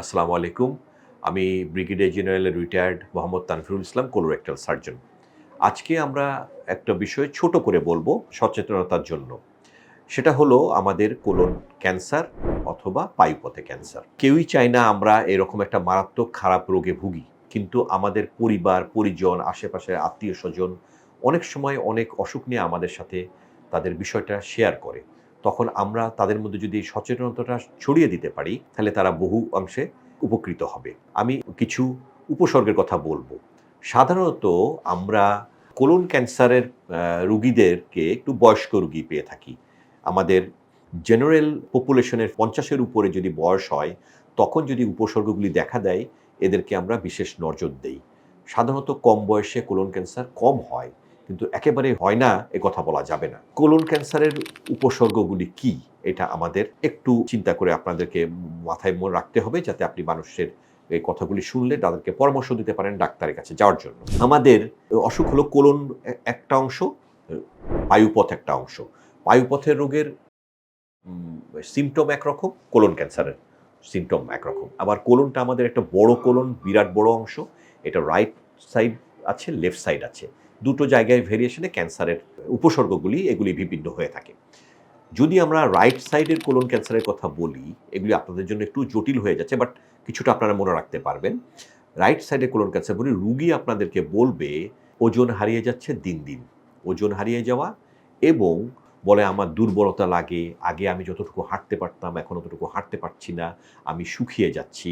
আসসালামু আলাইকুম। আমি brigadier general retired Mohammad Tanfirul Islam colorectal surgeon আজকে আমরা একটা বিষয় ছোট করে বলব সচেতনতার জন্য। সেটা হলো আমাদের কোলন ক্যান্সার অথবা পায়ুপথে ক্যান্সার। কেউই চায় না আমরা এরকম একটা মারাত্মক খারাপ রোগে ভুগি, কিন্তু আমাদের পরিবার, পরিজন, আশেপাশের আত্মীয় স্বজন অনেক সময় অনেক অসুখ নিয়ে আমাদের সাথে তাদের বিষয়টা শেয়ার করে। তখন আমরা তাদের মধ্যে যদি সচেতনতাটা ছড়িয়ে দিতে পারি, তাহলে তারা বহু অংশে উপকৃত হবে। আমি কিছু উপসর্গের কথা বলব। সাধারণত আমরা কোলন ক্যান্সারের রুগীদেরকে একটু বয়স্ক রুগী পেয়ে থাকি। আমাদের জেনারেল পপুলেশনের পঞ্চাশের উপরে যদি বয়স হয়, তখন যদি উপসর্গগুলি দেখা দেয়, এদেরকে আমরা বিশেষ নজর দেই। সাধারণত কম বয়সে কোলন ক্যান্সার কম হয়। কিন্তু একেবারে হয় না এ কথা বলা যাবে না। কোলন ক্যান্সারের উপসর্গগুলি কি? এটা আমাদের একটু চিন্তা করে আপনাদেরকে মাথায় মনে রাখতে হবে যাতে আপনি মানুষের এই কথাগুলি শুনলে তাদেরকে পরামর্শ দিতে পারেন ডাক্তারের কাছে যাওয়ার জন্য। আমাদের অসুখ হলো কোলন একটা অংশ বায়ুপথ একটা অংশ। বায়ুপথের রোগের সিমটম একরকম, কোলন ক্যান্সারের সিমটম একরকম। আবার কোলনটা আমাদের একটা বড় কোলন, বিরাট বড় অংশ, এটা রাইট সাইড আছে লেফট সাইড আছে। দুটো জায়গায় ভেরিয়েশনে ক্যান্সারের উপসর্গগুলি এগুলি বিভিন্ন হয়ে থাকে। যদি আমরা রাইট সাইডের কোলন ক্যান্সারের কথা বলি, এগুলি আপনাদের জন্য একটু জটিল হয়ে যাচ্ছে বাট কিছুটা আপনারা মনে রাখতে পারবেন। রাইট সাইডে কোলন ক্যান্সার বলি, রুগী আপনাদেরকে বলবে, ওজন হারিয়ে যাচ্ছে দিন দিন। ওজন হারিয়ে যাওয়া এবং বলে, আমার দুর্বলতা লাগে, আগে আমি যতটুকু হাঁটতে পারতাম, এখন অতটুকু হাঁটতে পারছি না, আমি শুকিয়ে যাচ্ছি।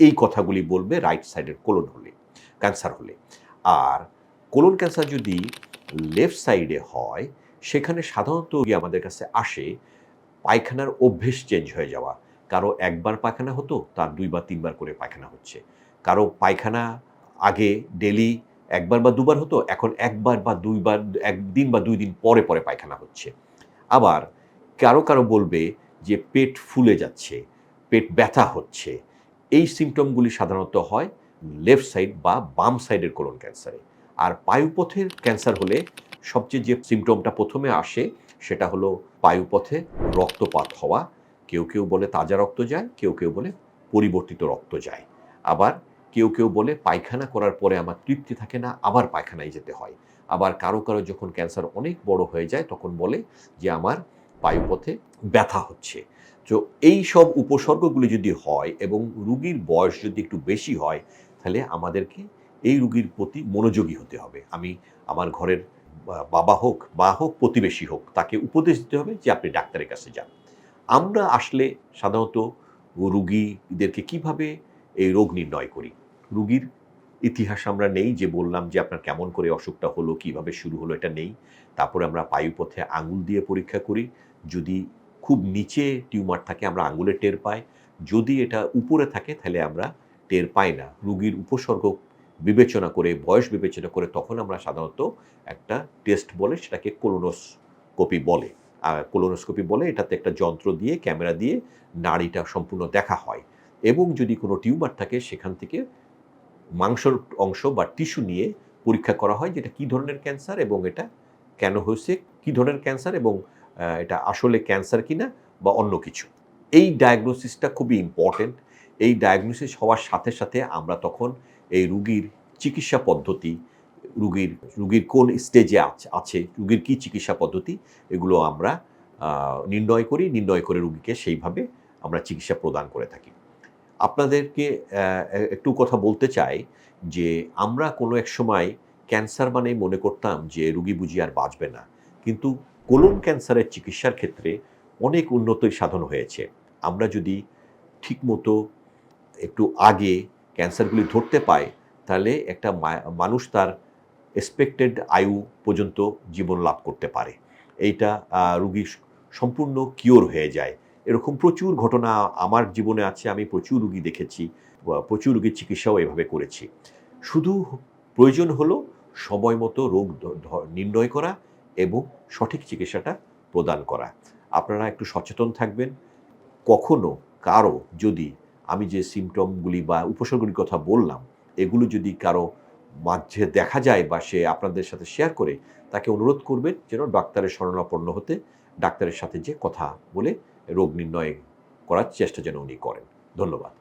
এই কথাগুলি বলবে রাইট সাইডের কোলন হলে ক্যান্সার হলে। আর কোলন ক্যান্সার যদি লেফট সাইডে হয়, সেখানে সাধারণত আমাদের কাছে আসে পায়খানার অভ্যেস চেঞ্জ হয়ে যাওয়া। কারও একবার পায়খানা হতো, তার দুইবার, তিনবার করে পায়খানা হচ্ছে। কারও পায়খানা আগে ডেলি একবার বা দুবার হতো, এখন একবার বা দুইবার একদিন বা দুই দিন পরে পরে পায়খানা হচ্ছে। আবার কারও কারও বলবে যে পেট ফুলে যাচ্ছে, পেট ব্যথা হচ্ছে। এই সিমটমগুলি সাধারণত হয় লেফট সাইড বা বাম সাইডের কোলন ক্যান্সারে। আর পায়ুপথের ক্যান্সার হলে সবচেয়ে যে সিমটমটা প্রথমে আসে সেটা হলো পায়ুপথে রক্তপাত হওয়া। কেউ কেউ বলে তাজা রক্ত যায়, কেউ কেউ বলে পরিবর্তিত রক্ত যায়। আবার কেউ কেউ বলে পায়খানা করার পরে আমার তৃপ্তি থাকে না, আবার পায়খানায় যেতে হয়। আবার কারও কারও যখন ক্যান্সার অনেক বড় হয়ে যায় তখন বলে যে আমার পায়ুপথে ব্যথা হচ্ছে। তো এই সব উপসর্গগুলি যদি হয় এবং রুগীর বয়স যদি একটু বেশি হয়, তাহলে আমাদেরকে এই রুগীর প্রতি মনোযোগী হতে হবে। আমি আমার ঘরের বাবা হোক বা হোক, প্রতিবেশী হোক, তাকে উপদেশ দিতে হবে যে আপনি ডাক্তারের কাছে যান। আমরা আসলে সাধারণত রুগীদেরকে কীভাবে এই রোগ নির্ণয় করি? রুগীর ইতিহাস আমরা নেই যে বললাম যে আপনার কেমন করে অসুখটা হলো, কীভাবে শুরু হলো এটা নেই। তারপরে আমরা পায়ুপথে আঙুল দিয়ে পরীক্ষা করি। যদি খুব নিচে টিউমার থাকে, আমরা আঙুলে টের পাই। যদি এটা উপরে থাকে, তাহলে আমরা টের পাই না। রুগীর উপসর্গ বিবেচনা করে, বয়স বিবেচনা করে তখন আমরা সাধারণত একটা টেস্ট বলে সেটাকে কোলোনোস্কোপি বলে। আর কোলোনোস্কোপি বলে এটাতে একটা যন্ত্র দিয়ে ক্যামেরা দিয়ে নাড়িটা সম্পূর্ণ দেখা হয়। এবং যদি কোনো টিউমার থাকে, সেখান থেকে মাংসর অংশ বা টিস্যু নিয়ে পরীক্ষা করা হয় যেটা কী ধরনের ক্যান্সার এবং এটা কেন হয়েছে, কী ধরনের ক্যান্সার এবং এটা আসলে ক্যান্সার কিনা বা অন্য কিছু। এই ডায়াগনোসিসটা খুবই ইম্পর্টেন্ট এই ডায়াগনোসিস হওয়ার সাথে সাথে আমরা তখন এই রুগীর চিকিৎসা পদ্ধতি, রুগীর রুগীর কোন স্টেজে আছে রুগীর কী চিকিৎসা পদ্ধতি, এগুলো আমরা নির্ণয় করি, নির্ণয় করে রুগীকে সেইভাবে আমরা চিকিৎসা প্রদান করে থাকি। আপনাদেরকে একটু কথা বলতে চাই যে আমরা কোনো এক সময় ক্যান্সার মানে মনে করতাম যে রুগী বুঝি আর বাঁচবে না। কিন্তু কোলন ক্যান্সারের চিকিৎসার ক্ষেত্রে অনেক উন্নতই সাধন হয়েছে। আমরা যদি ঠিকমতো একটু আগে ক্যান্সারগুলি ধরতে পায়, তাহলে একটা মানুষ তার এক্সপেক্টেড আয়ু পর্যন্ত জীবন লাভ করতে পারে। এইটা রুগী সম্পূর্ণ কিওর হয়ে যায়। এরকম প্রচুর ঘটনা আমার জীবনে আছে, আমি প্রচুর রুগী দেখেছি প্রচুর রুগীর চিকিৎসাও এভাবে করেছি। শুধু প্রয়োজন হলো সময় মতো রোগ নির্ণয় করা এবং সঠিক চিকিৎসাটা প্রদান করা। আপনারা একটু সচেতন থাকবেন। কখনো, কারও যদি আমি যে সিমটমগুলি বা উপসর্গগুলির কথা বললাম, এগুলো যদি কারও মাঝে দেখা যায় বা সে আপনাদের সাথে শেয়ার করে, তাকে অনুরোধ করবেন যেন ডাক্তারের শরণাপন্ন হতে, ডাক্তারের সাথে যে কথা বলে রোগ নির্ণয় করার চেষ্টা যেন উনি করেন। ধন্যবাদ।